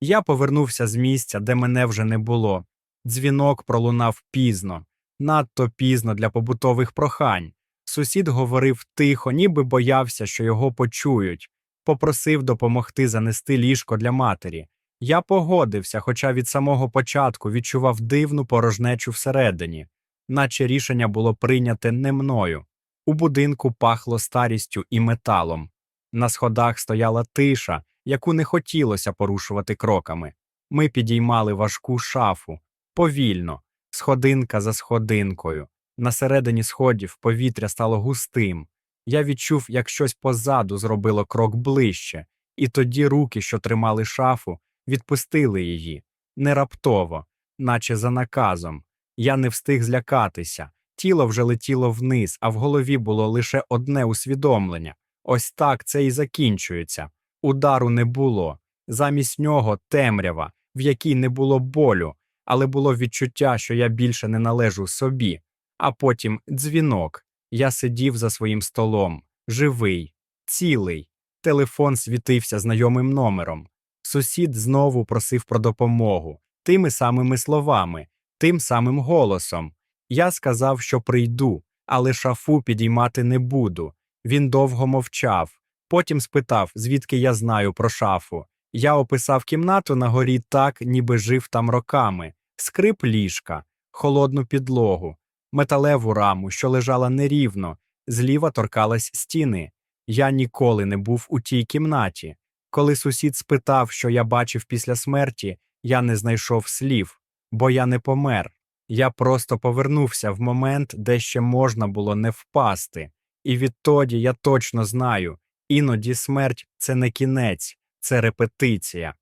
Я повернувся з місця, де мене вже не було. Дзвінок пролунав пізно, надто пізно для побутових прохань. Сусід говорив тихо, ніби боявся, що його почують. Попросив допомогти занести ліжко для матері. Я погодився, хоча від самого початку відчував дивну порожнечу всередині, наче рішення було прийняте не мною. У будинку пахло старістю і металом. На сходах стояла тиша, яку не хотілося порушувати кроками. Ми підіймали важку шафу, повільно, сходинка за сходинкою. На середині сходів повітря стало густим. Я відчув, як щось позаду зробило крок ближче, і тоді руки, що тримали шафу, відпустили її не раптово, наче за наказом. Я не встиг злякатися. Тіло вже летіло вниз, а в голові було лише одне усвідомлення ось так це і закінчується. Удару не було. Замість нього темрява, в якій не було болю, але було відчуття, що я більше не належу собі. А потім дзвінок. Я сидів за своїм столом, живий, цілий. Телефон світився знайомим номером. Сусід знову просив про допомогу, тими самими словами, тим самим голосом. Я сказав, що прийду, але шафу підіймати не буду. Він довго мовчав. Потім спитав, звідки я знаю про шафу. Я описав кімнату на горі так, ніби жив там роками, скрип ліжка, холодну підлогу, металеву раму, що лежала нерівно, зліва торкалась стіни. Я ніколи не був у тій кімнаті. Коли сусід спитав, що я бачив після смерті, я не знайшов слів, бо я не помер. Я просто повернувся в момент, де ще можна було не впасти. І відтоді я точно знаю, іноді смерть це не кінець, це репетиція.